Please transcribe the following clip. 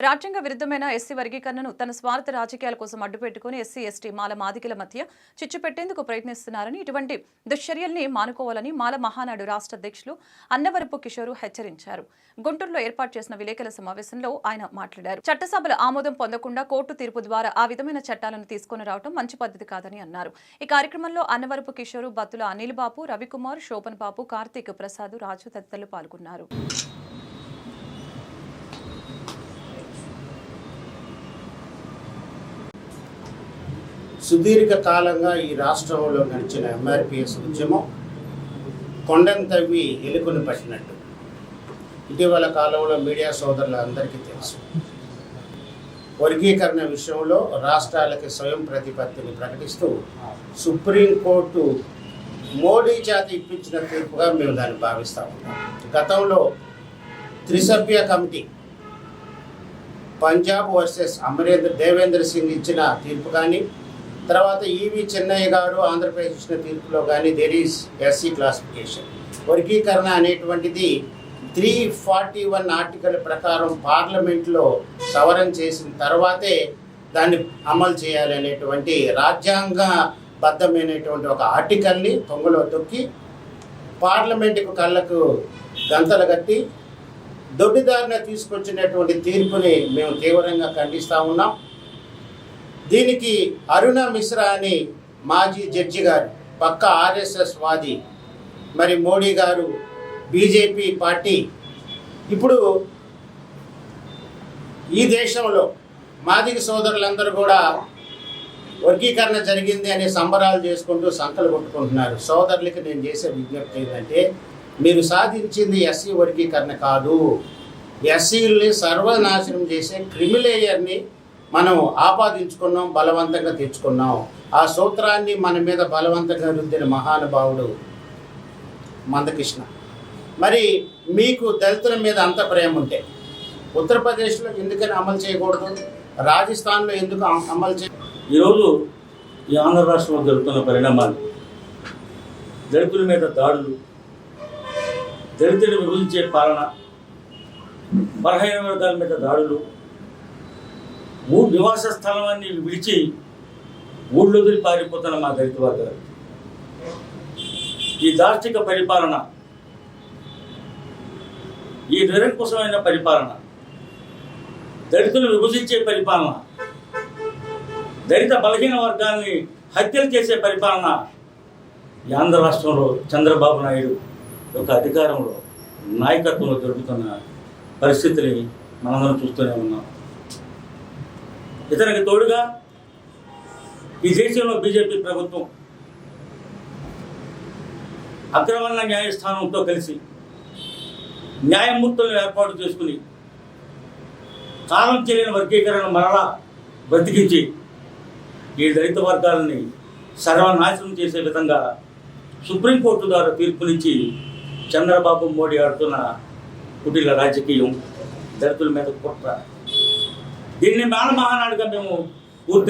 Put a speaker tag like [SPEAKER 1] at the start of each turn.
[SPEAKER 1] రాజ్యాంగ విరుద్ధమైన ఎస్సీ వర్గీకరణను తన స్వార్థ రాజకీయాల కోసం అడ్డుపెట్టుకుని ఎస్సీ ఎస్టీ మాల మాదికల మధ్య చిచ్చు పెట్టేందుకు ప్రయత్నిస్తున్నారని ఇటువంటి దుశ్చర్యల్ని మానుకోవాలని మాల మహానాడు రాష్ట్ర అధ్యక్షులు అన్నవరపు కిషోరు హెచ్చరించారు. గుంటూరులో ఏర్పాటు చేసిన విలేకరుల సమావేశంలో ఆయన మాట్లాడారు. చట్టసభల ఆమోదం పొందకుండా కోర్టు తీర్పు ద్వారా ఆ విధమైన చట్టాలను తీసుకుని రావడం మంచి పద్ధతి కాదని అన్నారు. ఈ కార్యక్రమంలో అన్నవరపు కిషోరు బత్తుల అనిల్ బాబు రవికుమార్ శోభన్ బాబు కార్తీక్ ప్రసాద్ రాజు తదితరులు పాల్గొన్నారు.
[SPEAKER 2] సుదీర్ఘ కాలంగా ఈ రాష్ట్రంలో నడిచిన ఎంఆర్పిఎస్ ఉద్యమం కొండను తవ్వి ఎలుకను పట్టినట్టు. ఇటీవల కాలంలో మీడియా సోదరులందరికీ తెలుసు. వర్గీకరణ విషయంలో రాష్ట్రాలకి స్వయం ప్రతిపత్తిని ప్రకటిస్తూ సుప్రీంకోర్టు మోడీ జాతి ఇప్పించిన తీర్పుగా మేము దాన్ని భావిస్తాము గతంలో త్రిసభ్య కమిటీ పంజాబ్ వర్సెస్ అమరేంద్ర దేవేంద్ర సింగ్ ఇచ్చిన తీర్పు కానీ తర్వాత ఈవి చెన్నయ్య గారు ఆంధ్రప్రదేశ్ ఇచ్చిన తీర్పులో కానీ దెర్ ఈస్ ఎస్సీ క్లాసిఫికేషన్ వర్గీకరణ అనేటువంటిది త్రీ ఫార్టీ వన్ ఆర్టికల్ ప్రకారం పార్లమెంట్లో సవరణ చేసిన తర్వాతే దాన్ని అమలు చేయాలి అనేటువంటి రాజ్యాంగ బద్ధమైనటువంటి ఒక ఆర్టికల్ని తొంగలో తొక్కి పార్లమెంటుకు కళ్ళకు గంతలు కట్టి దొడ్డిదారిన తీసుకొచ్చినటువంటి తీర్పుని మేము తీవ్రంగా ఖండిస్తూ ఉన్నాం. దీనికి అరుణ మిశ్రా అని మాజీ జడ్జి గారు పక్క ఆర్ఎస్ఎస్ వాది మరి మోడీ గారు బీజేపీ పార్టీ. ఇప్పుడు ఈ దేశంలో మాదిగ సోదరులందరూ కూడా వర్గీకరణ జరిగింది అనే సంబరాలు చేసుకుంటూ సంకలు కొట్టుకుంటున్నారు. సోదరులకి నేను చేసే విజ్ఞప్తి ఏంటంటే మీరు సాధించింది ఎస్సీ వర్గీకరణ కాదు. ఎస్సీల్ని సర్వనాశనం చేసే క్రిమిలేయర్ని మనం ఆపాదించుకున్నాం బలవంతంగా తెచ్చుకున్నాం. ఆ సూత్రాన్ని మన మీద బలవంతంగా రుద్దిన మహానుభావుడు మందకృష్ణ. మరి మీకు దళితుల మీద అంత ప్రేమ ఉంటే ఉత్తరప్రదేశ్లో ఎందుకని అమలు చేయకూడదు? రాజస్థాన్లో ఎందుకు అమలు చేయ
[SPEAKER 3] ఈరోజు ఈ ఆంధ్ర రాష్ట్రంలో జరుగుతున్న పరిణామాలు దళితుల మీద దాడులు దళితుడిని విభజించే పాలన బలహీన వర్గాల మీద దాడులు ఊ నివాస స్థలాన్ని విడిచి ఊళ్ళు వదిలి పారిపోతున్న మా దళిత వర్గాలు. ఈ దార్శిక పరిపాలన ఈ నిరంకుశమైన పరిపాలన దళితులు విభజించే పరిపాలన దళిత బలహీన వర్గాల్ని హత్యలు చేసే పరిపాలన ఈ ఆంధ్ర రాష్ట్రంలో చంద్రబాబు నాయుడు యొక్క అధికారంలో నాయకత్వంలో జరుగుతున్న పరిస్థితిని మనందరం చూస్తూనే ఉన్నాం. ఇతనికి తోడుగా ఈ దేశంలో బీజేపీ ప్రభుత్వం అగ్రవర్ణ న్యాయస్థానంతో కలిసి న్యాయమూర్తులను ఏర్పాటు చేసుకుని కాలం చెల్లిన వర్గీకరణ మరలా బ్రతికించి ఈ దళిత వర్గాలని సర్వనాశనం చేసే విధంగా సుప్రీంకోర్టు ద్వారా తీర్పునిచ్చి చంద్రబాబు మోడీ ఆడుతున్న కుటీల రాజకీయం దళితుల మీద కుట్ర. దీన్ని మాల మహానాడుగా మేము